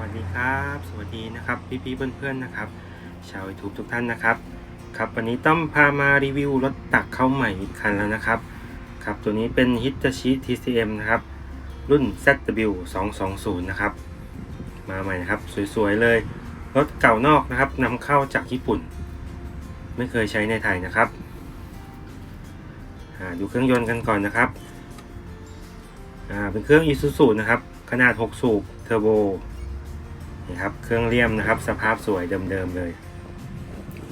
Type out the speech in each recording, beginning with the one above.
วัสดีครับ สวัสดีนะครับพี่ๆเพื่อนๆนะครับ ชาวยูทูบทุกท่านนะครับ ครับวันนี้ต้อมพามารีวิวรถตักเข้าใหม่อีกคันแล้วนะครับ ครับตัวนี้เป็น Hitachi TCM นะครับ รุ่น ZW 220นะครับ มาใหม่นะครับ สวยๆเลย รถเก่านอกนะครับนำเข้าจากญี่ปุ่น ไม่เคยใช้ในไทยนะครับอ่าดูเครื่องยนต์กันก่อนนะครับอ่าเป็นเครื่อง Isuzu นะครับ ขนาด 6 สูบ เทอร์โบ นี่ครับ เครื่องเลี่ยมนะครับ สภาพสวยเดิมๆเลย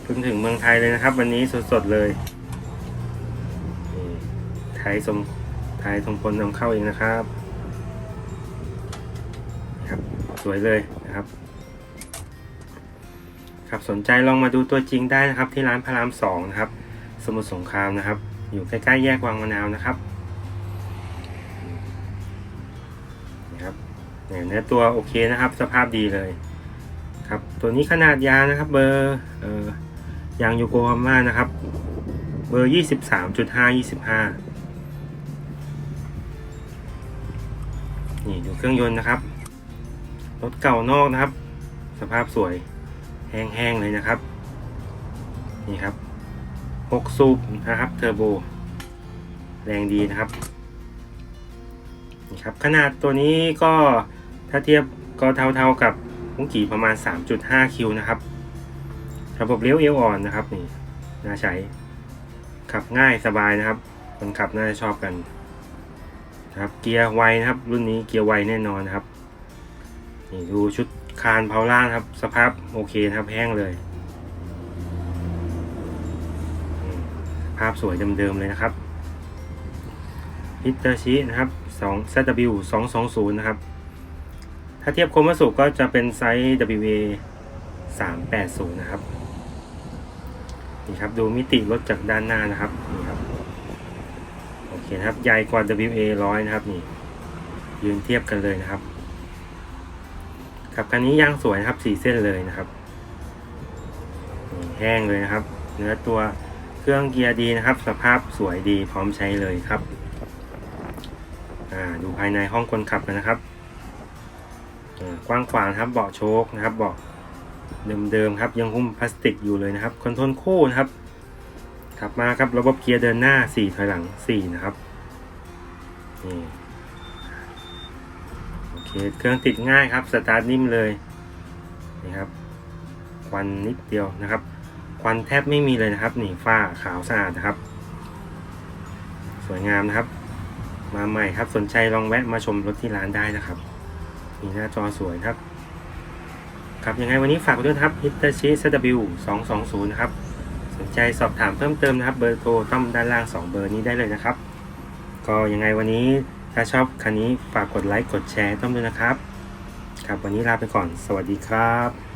เพิ่งถึงเมืองไทยเลยนะครับ วันนี้สดๆเลยไทยสมไทยสมพลนำเข้าเองนะครับครับสวยเลยนะครับ ครับสนใจลองมาดูตัวจริงได้นะครับ ที่ร้านพระรามสองนะครับ สมุทรสงครามนะครับ อยู่ใกล้ๆแยกวังมะนาวนะครับนี่ครับ เนี่ยเนื้อตัวโอเคนะครับ สภาพดีเลยครับตัวนี้ขนาดยางนะครับ เบอร์เอ่อยางโยโกฮาม่านะครับ เบอร์ยี่สิบสามจุดห้ายี่สิบห้านี่ดูเครื่องยนต์นะครับรถเก่านอกนะครับ สภาพสวยแห้งๆเลยนะครับ นี่ครับหกสูบนะครับเทอร์โบแรงดีนะครับนี่ครับ ขนาดตัวนี้ก็ ถ้าเทียบก็เท่าๆกับมุ้งกี่ประมาณ 3.5 คิวนะครับ ระบบเลี้ยวเอวอ่อนนะครับนี่น่าใช้ ขับง่ายสบายนะครับ คนขับน่าจะชอบกันนะครับ เกียร์ไวนะครับ รุ่นนี้เกียร์ไวแน่นอนนะครับ นี่ดูชุดคานเพาล่างครับ สภาพโอเคนะครับแห้งเลยภาพสวยเดิมๆเลยนะครับฮิตเตอร์ชินะครับ2 ZW 220 นะครับ ถ้าเทียบโคมาสุก็จะเป็นไซส์ WA 380 นะครับ นี่ครับดูมิติรถจากด้านหน้านะครับ นี่ครับ โอเคครับ ใหญ่กว่า WA 100 นะครับ นี่ ยืนเทียบกันเลยนะครับ ครับคันนี้ยางสวยนะครับสีเส้นเลยนะครับ แห้งเลยนะครับ เนื้อตัวเครื่องเกียร์ดีนะครับ สภาพสวยดีพร้อมใช้เลยครับ อ่า ดูภายในห้องคนขับกันนะครับ กว้างขวางครับเบาะโชคนะครับเบาะเดิมๆครับยังหุ้มพลาสติกอยู่เลยนะครับคอนโทรลคู่นะครับขับมาครับระบบเกียร์เดินหน้า 4 ถอยหลัง 4 นะครับนี่โอเคเครื่องติดง่ายครับสตาร์ทนิ่มเลยนี่ครับควันนิดเดียวนะครับ ควันแทบไม่มีเลยนะครับนี่ฝ้าขาวสะอาดนะครับ สวยงามนะครับ มาใหม่ครับสนใจลองแวะมาชมรถที่ร้านได้นะครับ นี่หน้าจอสวยครับ ครับยังไงวันนี้ฝากด้วยครับ Hitachi ZW 220นะครับ สนใจสอบถามเพิ่มเติมนะครับ เบอร์โทรต้อมด้านล่าง 2 เบอร์นี้ได้เลยนะครับ ก็ยังไงวันนี้ถ้าชอบคันนี้ฝากกดไลค์ กดแชร์ต้อมด้วยนะครับ ครับวันนี้ลาไปก่อน สวัสดีครับ